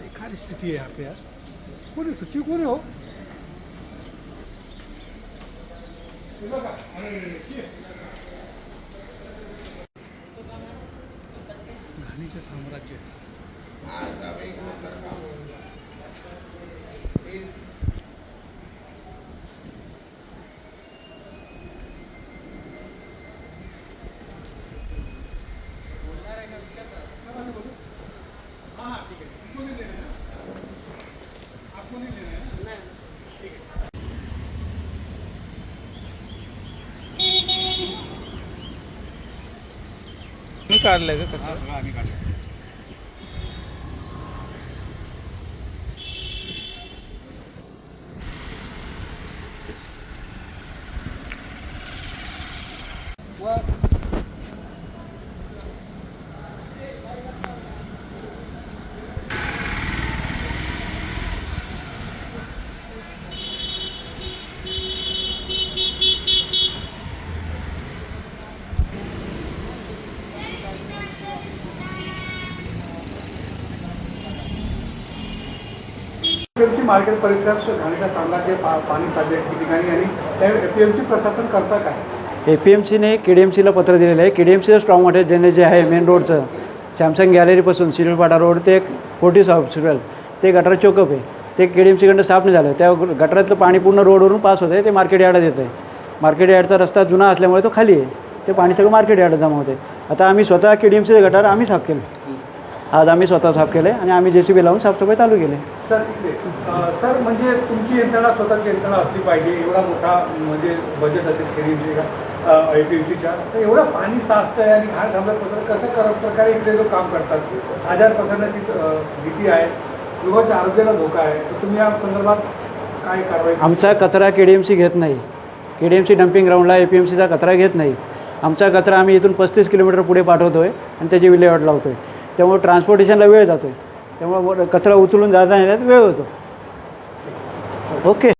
बेकार स्थिति है यहाँ पे यार कौन है सचिव कौन हो घाणीचे साम्राज्य काढलंय का कचरा एपीएमसी मार्केट परिसरात घाणीचा साम्राज्य पाणी साधले ठिकाणी आणि त्या एपीएमसी प्रशासन करता काय? ए पी एम सीने के डी एम सीला पत्र दिलेलं आहे. के डी एम सीचं स्ट्रॉंग वॉटर ड्रेनेज जे आहे मेन रोडचं सॅमसंग गॅलरीपासून शिरोपाडा रोड ते फोर्टीस हॉस्पिटल ते गटार चोकअप आहे. ते के डी एम सीकडनं साफ नाही झालं. त्या गटारातलं पाणी पूर्ण रोडवरून पास होतं आहे ते मार्केट यार्डात येतं आहे मार्केट यार्डचा रस्ता जुना असल्यामुळे तो खाली आहे. ते पाणी सगळं मार्केट यार्डात जमा होते आता आम्ही स्वतः के डी एम सीचं गटार आम्ही साफ केलं आज आम्ही स्वतः साफ केलं आणि आम्ही जे सी बी लावून साफसफाई चालू केली. सर इकडे सर म्हणजे तुमची यंत्रणा स्वतःची यंत्रणा असली पाहिजे एवढा मोठा म्हणजे बजेट असेल का ए पी एम सीच्या तर एवढं पाणी साचतं आहे आणि घाण थांबत पसरत कसं कर प्रकारे इकडे जो काम करतात? आजार पसरण्याची भीती आहे लोकांच्या आरोग्याला धोका आहे तर तुम्ही या संदर्भात काय कारवाई आमचा कचरा के डी एम सी घेत नाही. K D M C dumping ग्राउंडला ए पी एम सीचा कचरा घेत नाही. आमचा कचरा आम्ही इथून पस्तीस किलोमीटर पुढे पाठवतो आहे आणि त्याची विल्हेवाट लावतो आहे त्यामुळे ट्रान्सपोर्टेशनला वेळ जातो आहे त्यामुळं कचरा उचलून जाता येण्यात वेळ होतो. ओके.